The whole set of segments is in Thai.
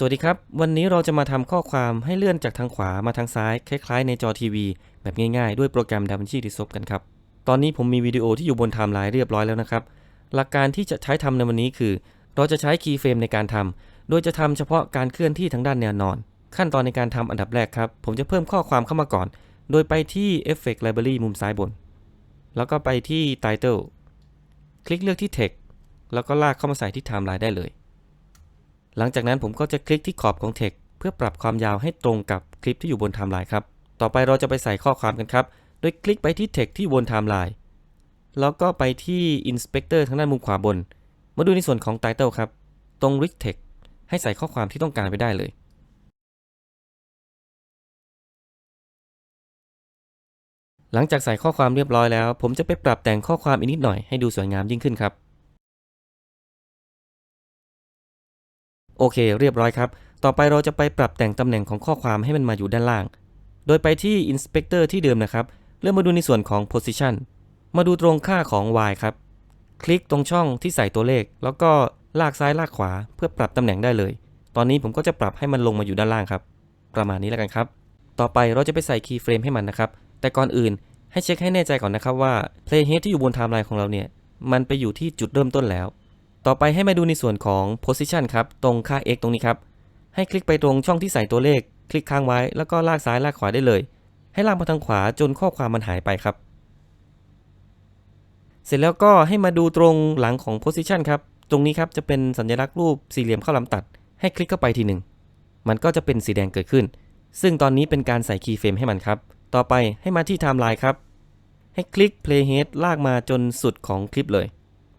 สวัสดีครับ วันนี้เราจะมาทำข้อความให้เลื่อนจากทางขวามาทางซ้าย คล้ายๆในจอทีวี แบบง่ายๆ ด้วยโปรแกรม DaVinci Resolve กันครับ ตอนนี้ผมมีวิดีโอที่อยู่บนไทม์ไลน์เรียบร้อยแล้วนะครับ หลักการที่จะใช้ทำในวันนี้คือ เราจะใช้คีย์เฟรมในการทำ โดยจะทำเฉพาะการเคลื่อนที่ทางด้านแนวนอน ขั้นตอนในการทำอันดับแรกครับ ผมจะเพิ่มข้อความเข้ามาก่อน โดยไปที่ Effect Library มุมซ้ายบน แล้วก็ไปที่ Title คลิกเลือกที่ Text แล้วก็ลากเข้ามาใส่ที่ไทม์ไลน์ได้เลย หลังจากนั้นผมก็จะคลิกที่ขอบของ Text เพื่อปรับความยาวให้ตรงกับคลิปที่อยู่บนไทม์ไลน์ครับ ต่อไปเราจะไปใส่ข้อความกันครับ โดยคลิกไปที่ Text ที่บนไทม์ไลน์ แล้วก็ไปที่ Inspector ทางด้านมุมขวาบน มาดูในส่วนของ Title ครับ ตรง Rich Text ให้ใส่ข้อความที่ต้องการไปได้เลยหลังจากใส่ข้อความเรียบร้อยแล้ว ผมจะไปปรับแต่งข้อความอีกนิดหน่อยให้ดูสวยงามยิ่งขึ้นครับ โอเค เรียบร้อยครับ ต่อไปเราจะไปปรับแต่งตำแหน่งของข้อความให้มันมาอยู่ด้านล่าง โดยไปที่ Inspector ที่เดิมนะครับ เลื่อนมาดูในส่วนของ Position มาดูตรงค่าของ y ครับ คลิกตรงช่องที่ใส่ตัวเลข แล้วก็ลากซ้ายลากขวาเพื่อปรับตำแหน่งได้เลย ตอนนี้ผมก็จะปรับให้มันลงมาอยู่ด้านล่างครับ ประมาณนี้แล้วกันครับ ต่อไปเราจะไปใส่คีย์เฟรมให้มันนะครับ แต่ก่อนอื่นให้เช็คให้แน่ใจก่อนนะครับว่า playhead ที่อยู่บนไทม์ไลน์ของเราเนี่ย มันไปอยู่ที่จุดเริ่มต้นแล้ว ต่อไปให้มาดูในส่วนของ position ครับ ตรงค่า x ตรงนี้ครับ ให้คลิกไปตรงช่องที่ใส่ตัวเลข คลิกค้างไว้แล้วก็ลากซ้ายลากขวาได้เลย ให้ลากมาทางขวาจนข้อความมันหายไปครับ เสร็จแล้วก็ให้มาดูตรงหลังของ position ครับ ตรงนี้ครับจะเป็นสัญลักษณ์รูปสี่เหลี่ยมข้าวลามตัด ให้คลิกเข้าไปทีหนึ่ง มันก็จะเป็นสีแดงเกิดขึ้น ซึ่งตอนนี้เป็นการใส่คีย์เฟรมให้มันครับ ต่อไปให้มาที่ไทม์ไลน์ครับ ให้คลิก playhead ลากมาจนสุดของคลิปเลย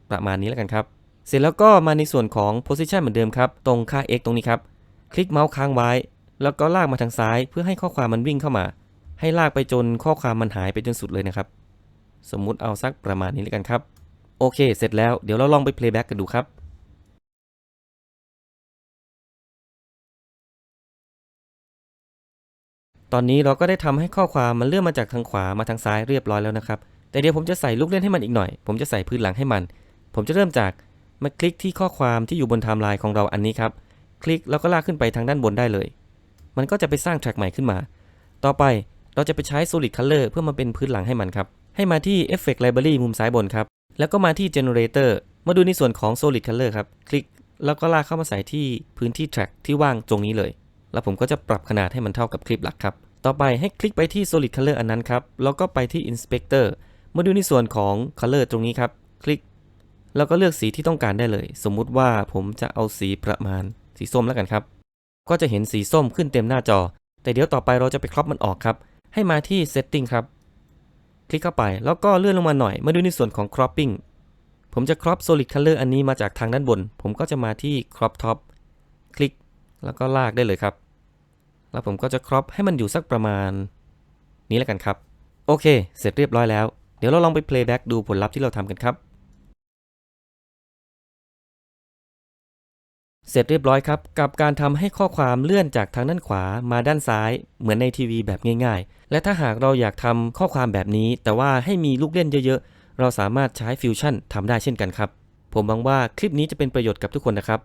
ประมาณนี้แล้วกันครับ เสร็จแล้วก็มาในส่วนของ position เหมือนเดิมครับ ตรงค่า x ตรงนี้ครับ คลิกเมาส์ค้างไว้ แล้วก็ลากมาทางซ้าย เพื่อให้ข้อความมันวิ่งเข้ามา ให้ลากไปจนข้อความมันหายไปจนสุดเลยนะครับ สมมุติเอาสักประมาณนี้แล้วกันครับ โอเค เสร็จแล้วเดี๋ยวเราลองไป playback กันดูครับตอนนี้เราก็ได้ทำให้ข้อความมันเลื่อนมาจากทางขวามาทางซ้ายเรียบร้อยแล้วนะครับ แต่เดี๋ยวผมจะใส่ลูกเล่นให้มันอีกหน่อย ผมจะใส่พื้นหลังให้มัน ผมจะเริ่มจาก มาคลิกที่ข้อความที่อยู่บนไทม์ไลน์ของเราอันนี้ครับ คลิกแล้วก็ลากขึ้นไปทางด้านบนได้เลย มันก็จะไปสร้างแทร็กใหม่ขึ้นมา ต่อไปเราจะไปใช้ solid color เพื่อมาเป็นพื้นหลังให้มันครับ ให้มาที่ effect library มุมซ้ายบนครับ แล้วก็มาที่ generator มาดูในส่วนของ solid color ครับ คลิกแล้วก็ลากเข้ามาใส่ที่พื้นที่ track ที่ว่างตรงนี้เลย แล้วผมก็จะปรับขนาดให้มันเท่ากับคลิปหลักครับ ต่อไปให้คลิกไปที่ solid color อันนั้นครับ แล้วก็ไปที่ inspector มาดูในส่วนของ color ตรงนี้ครับ คลิก แล้วก็เลือกสีที่ต้องการได้เลย สมมุติว่าผมจะเอาสีประมาณสีส้มแล้วกันครับ ก็จะเห็นสีส้มขึ้นเต็มหน้าจอ แต่เดี๋ยวต่อไปเราจะไปครอปมันออกครับ ให้มาที่ setting ครับ คลิกเข้าไป แล้วก็เลื่อนลงมาหน่อย มาดูในส่วนของ cropping ผมจะ crop solid color อันนี้มาจากทางด้านบน ผมก็จะมาที่ crop top คลิก แล้วก็ลากได้เลยครับ แล้วผมก็จะ crop ให้มันอยู่สักประมาณ นี้แล้วกันครับ โอเค เสร็จเรียบร้อยแล้ว เดี๋ยวเราลองไป playback ดูผลลัพธ์ที่เราทำกันครับ เสร็จเรียบร้อยครับกับการทำให้ข้อความเลื่อนจากทางด้านขวามาด้านซ้าย เหมือนในทีวีแบบง่ายๆ และถ้าหากเราอยากทำข้อความแบบนี้ แต่ว่าให้มีลูกเล่นเยอะๆ เราสามารถใช้ฟิวชั่นทำได้เช่นกันครับ ผมหวังว่าคลิปนี้จะเป็นประโยชน์กับทุกคนนะครับ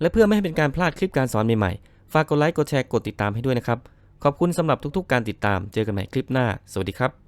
และเพื่อไม่ให้เป็นการพลาดคลิปการสอนใหม่ๆ ฝากกดไลค์กดแชร์กดติดตามให้ด้วยนะครับ ขอบคุณสำหรับทุกๆ การติดตาม เจอกันใหม่คลิปหน้า สวัสดีครับ